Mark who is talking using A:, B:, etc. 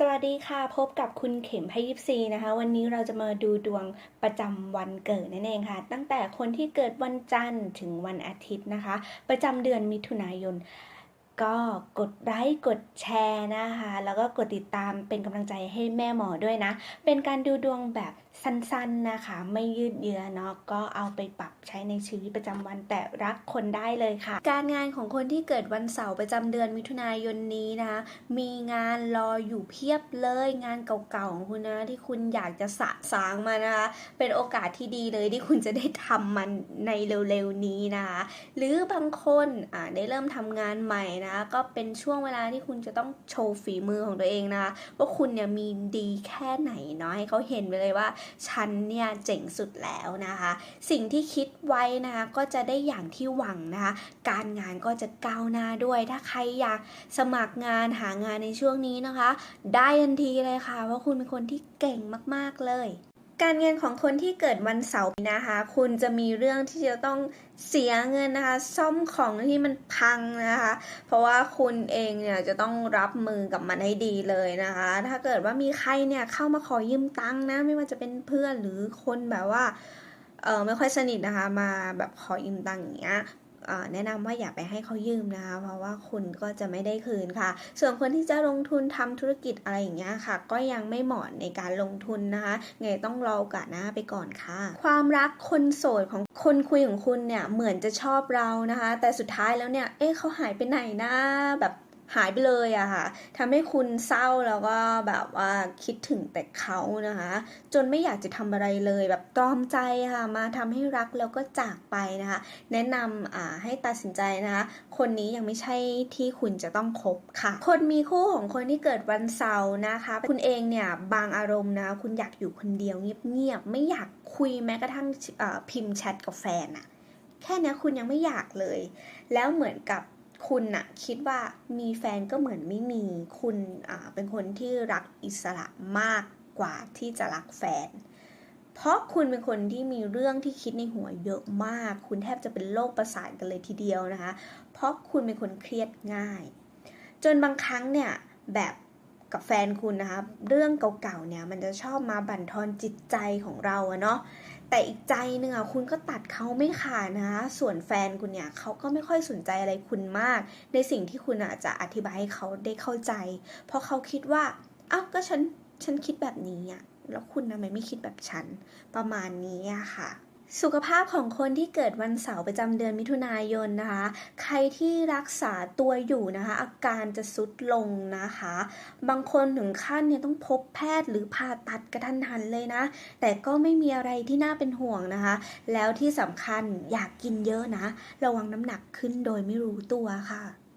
A: สวัสดีค่ะ พบกับคุณเข็มไพยิปซีนะคะ วันนี้เราจะมาดูดวงประจำวันเกิดนั่นเองค่ะ ตั้งแต่คนที่เกิดวันจันทร์ถึงวันอาทิตย์นะคะ ประจำเดือนมิถุนายน ก็กดไลค์กดแชร์นะคะ แล้วก็กดติดตามเป็นกำลังใจให้แม่หมอด้วยนะ เป็นการดูดวงแบบ สั้นๆนะคะ ไม่ยืดเยื้อเนาะก็เอาไปปรับใช้ในชีวิตประจำวันแต่รักคนได้เลยค่ะ การงานของคนที่เกิดวันเสาร์ประจำเดือนมิถุนายนนี้นะคะมีงานรออยู่เพียบเลยงานเก่าๆของคุณนะที่คุณอยากจะสะสางมานะคะเป็นโอกาสที่ดีเลยที่คุณจะได้ทำมันในเร็วๆนี้นะคะหรือบางคนอ่าได้เริ่มทำงานใหม่นะก็เป็นช่วงเวลาที่คุณจะต้องโชว์ฝีมือของตัวเองนะคะว่าคุณเนี่ยมีดีแค่ไหนเนาะให้เขาเห็นไปเลยว่าฉันเนี่ยเจ๋งสุดแล้วนะคะ สิ่งที่คิดไว้นะคะก็จะได้อย่างที่หวังนะคะ การงานก็จะก้าวหน้าด้วย ถ้าใครอยากสมัครงานหางานในช่วงนี้นะคะ ได้ทันทีเลยค่ะ ว่าคุณเป็นคนที่เก่งมาก ๆ เลย การเงินของคนที่เกิดวันเสาร์นะคะ คุณจะมีเรื่องที่จะต้องเสียเงินนะคะ ซ่อมของที่มันพังนะคะ เพราะว่าคุณเองเนี่ยจะต้องรับมือกับมันให้ดีเลยนะคะ ถ้าเกิดว่ามีใครเนี่ยเข้ามาขอยืมตังค์นะ ไม่ว่าจะเป็นเพื่อนหรือคนแบบว่าเออไม่ค่อยสนิทนะคะ มาแบบขอยืมตังค์อย่างเงี้ย แนะนำว่าอย่าไปให้เขายืมนะคะ เพราะว่าคุณก็จะไม่ได้คืนค่ะ ส่วนคนที่จะลงทุนทำธุรกิจอะไรอย่างเงี้ยค่ะ ก็ยังไม่เหมาะในการลงทุนนะคะไงต้องรอโอกาสหน้าไปก่อนค่ะ ความรักคนโสดของคนคุยของคุณเนี่ยเหมือนจะชอบเรานะคะ แต่สุดท้ายแล้วเนี่ยเอ๊ะเขาหายไปไหนนะแบบ หายไปเลยอะค่ะทำให้คุณเศร้าแล้วก็แบบว่าคิดถึงแต่เขานะคะ จนไม่อยากจะทำอะไรเลยแบบตรอมใจค่ะ มาทำให้รักแล้วก็จากไปนะคะ แนะนำอ่าให้ตัดสินใจนะคะ คนนี้ยังไม่ใช่ที่คุณจะต้องคบค่ะ คนมีคู่ของคนที่เกิดวันเสาร์นะคะ คุณเองเนี่ยบางอารมณ์นะคุณอยากอยู่คนเดียวเงียบๆไม่อยากคุยแม้กระทั่งอ่อพิมพ์แชทกับแฟนอะแค่นี้คุณยังไม่อยากเลย แล้วเหมือนกับ คุณน่ะคิดว่ามีแฟนก็เหมือนไม่มี คุณเป็นคนที่รักอิสระมากกว่าที่จะรักแฟน เพราะคุณเป็นคนที่มีเรื่องที่คิดในหัวเยอะมาก คุณแทบจะเป็นโรคประสาทกันเลยทีเดียวนะคะ เพราะคุณเป็นคนเครียดง่าย จนบางครั้งเนี่ยแบบกับแฟนคุณนะคะ เรื่องเก่าๆเนี่ยมันจะชอบมาบั่นทอนจิตใจของเราอะเนาะ แต่อีกใจหนึ่งอะคุณก็ตัดเขาไม่ขาดนะ ส่วนแฟนคุณเนี่ยเขาก็ไม่ค่อยสนใจอะไรคุณมาก ในสิ่งที่คุณอาจจะอธิบายให้เขาได้เข้าใจ เพราะเขาคิดว่าอ้าวก็ฉันฉันคิดแบบนี้อะแล้วคุณทำไมไม่คิดแบบฉันประมาณนี้อะค่ะ สุขภาพของคนที่เกิดวันเสาร์ประจำเดือนมิถุนายนนะคะ ใครที่รักษาตัวอยู่นะคะ อาการจะสุดลงนะคะ บางคนถึงขั้นเนี่ยต้องพบแพทย์หรือผ่าตัดกระทันหันเลยนะ แต่ก็ไม่มีอะไรที่น่าเป็นห่วงนะคะ แล้วที่สำคัญอยากกินเยอะนะ ระวังน้ำหนักขึ้นโดยไม่รู้ตัวค่ะ